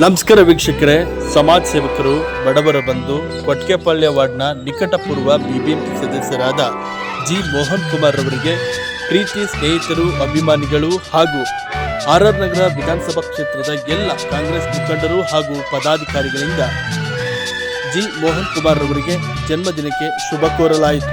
ನಮಸ್ಕಾರ ವೀಕ್ಷಕರೇ. ಸಮಾಜ ಸೇವಕರು, ಬಡವರ ಬಂಧು ಕೊಟ್ಕೆಪಾಳ್ಯ ವಾರ್ಡ್ನ ನಿಕಟಪೂರ್ವ ಬಿಬಿಎಂಪಿ ಸದಸ್ಯರಾದ ಜಿ ಮೋಹನ್ ಕುಮಾರ್ ಅವರಿಗೆ ಪ್ರೀತಿ, ಸ್ನೇಹಿತರು, ಅಭಿಮಾನಿಗಳು ಹಾಗೂ ಆರ್ ಆರ್ ನಗರ ವಿಧಾನಸಭಾ ಕ್ಷೇತ್ರದ ಎಲ್ಲ ಕಾಂಗ್ರೆಸ್ ಮುಖಂಡರು ಹಾಗೂ ಪದಾಧಿಕಾರಿಗಳಿಂದ ಜಿ ಮೋಹನ್ ಕುಮಾರ್ ಅವರಿಗೆ ಜನ್ಮದಿನಕ್ಕೆ ಶುಭ ಕೋರಲಾಯಿತು.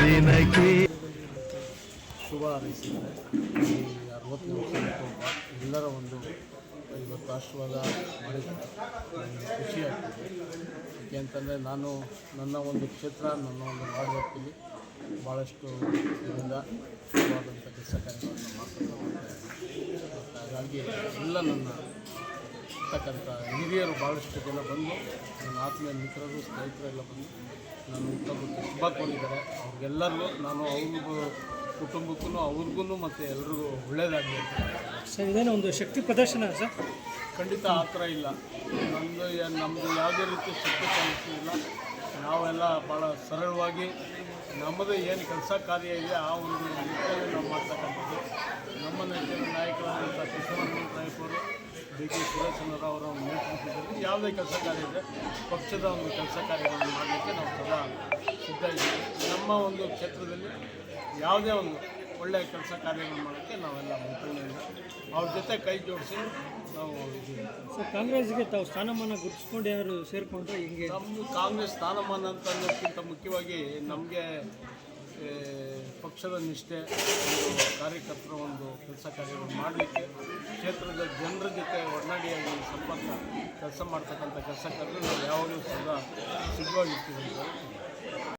ದಿನಕ್ಕೆ ಶುಭ ಹಾರೈಸಿದ್ದಾರೆ ಈ ಅರವತ್ತನೇ ವರ್ಷ ಎಲ್ಲರ ಒಂದು ಇವತ್ತು ಆಶೀರ್ವಾದ ಮಾಡಿದ್ದಾರೆ. ಖುಷಿಯಾಗ್ತದೆ ಯಾಕೆ ಅಂತಂದರೆ ನಾನು ನನ್ನ ಒಂದು ಕ್ಷೇತ್ರ, ನನ್ನ ಒಂದು ವ್ಯಾಪ್ತಿಯಲ್ಲಿ ಭಾಳಷ್ಟು ಇದರಿಂದ ಶುಭವಾದಂಥ ಕೆಲಸ ಕಾರ್ಯಗಳನ್ನು ಮಾಡ್ತಾ ಹೋಗ್ತಾ ಮತ್ತು ಹಾಗಾಗಿ ಎಲ್ಲ ನನ್ನ ಇರ್ತಕ್ಕಂಥ ಹಿರಿಯರು ಭಾಳಷ್ಟು ಜನ ಬಂದು ನನ್ನ ಆತ್ಮೀಯ ಮಿತ್ರರು ಸ್ನೇಹಿತರು ಎಲ್ಲ ಬಂದು ನನ್ನ ಹುಟ್ಟುಹಬ್ಬಕ್ಕೆ ಶುಭ ಕೋರಿದ್ದಾರೆ. ಅವ್ರಿಗೆಲ್ಲರಿಗೂ ನಾನು ಅವ್ರಿಗೂ ಕುಟುಂಬಕ್ಕೂ ಅವ್ರಿಗೂ ಮತ್ತು ಎಲ್ರಿಗೂ ಒಳ್ಳೆಯದಾಗಲಿ ಅಂತ. ಸರ್ ಇದೇನೋ ಒಂದು ಶಕ್ತಿ ಪ್ರದರ್ಶನ ಸರ್? ಖಂಡಿತ ಆ ಥರ ಇಲ್ಲ. ನಮ್ಮದು ನಮ್ಮದು ಯಾವುದೇ ರೀತಿ ಶಕ್ತಿ ಇಲ್ಲ. ನಾವೆಲ್ಲ ಭಾಳ ಸರಳವಾಗಿ ನಮ್ಮದು ಏನು ಕೆಲಸ ಕಾರ್ಯ ಇದೆ ಆ ಒಂದು ನಿಟ್ಟಿನಲ್ಲಿ ನಾವು ಸುರೇಶನವರು ಅವರ ನೇತೃತ್ವದಲ್ಲಿ ಯಾವುದೇ ಕೆಲಸ ಕಾರ್ಯ ಇದೆ ಪಕ್ಷದ ಒಂದು ಕೆಲಸ ಕಾರ್ಯಗಳನ್ನು ಮಾಡಲಿಕ್ಕೆ ನಾವು ಸದಾ ಸಿದ್ಧ ಇದ್ದೀವಿ. ನಮ್ಮ ಒಂದು ಕ್ಷೇತ್ರದಲ್ಲಿ ಯಾವುದೇ ಒಂದು ಒಳ್ಳೆಯ ಕೆಲಸ ಕಾರ್ಯಗಳನ್ನು ಮಾಡೋಕ್ಕೆ ನಾವೆಲ್ಲ ಮುಂಚೂಣಿಯಿಂದ ಅವ್ರ ಜೊತೆ ಕೈ ಜೋಡಿಸಿ ನಾವು ಇದ್ದೀವಿ. ಸರ್ ಕಾಂಗ್ರೆಸ್ಗೆ ತಾವು ಸ್ಥಾನಮಾನ ಗುರುತಿಸ್ಕೊಂಡು ಏನಾದರೂ ಸೇರಿಕೊಂಡ್ರೆ ಹಿಂಗೆ? ನಮ್ಮದು ಕಾಂಗ್ರೆಸ್ ಸ್ಥಾನಮಾನ ಅಂತ ಅನ್ನೋದಕ್ಕಿಂತ ಮುಖ್ಯವಾಗಿ ನಮಗೆ ಪಕ್ಷದ ನಿಷ್ಠೆ ಕಾರ್ಯಕರ್ತರ ಒಂದು ಕೆಲಸ ಕಾರ್ಯಗಳು ಮಾಡಲಿಕ್ಕೆ ಕ್ಷೇತ್ರದ ಜನರ ಜೊತೆ ಒಡನಾಡಿಯಾಗಿ ಸಂಪರ್ಕ ಕೆಲಸ ಮಾಡ್ತಕ್ಕಂಥ ಕೆಲಸ ಕಾರ್ಯಗಳು ನಾವು ಯಾವಾಗಲೂ ಸದಾ ಸಿದ್ಧವಾಗಿರ್ತೀವಿ ಅಂತ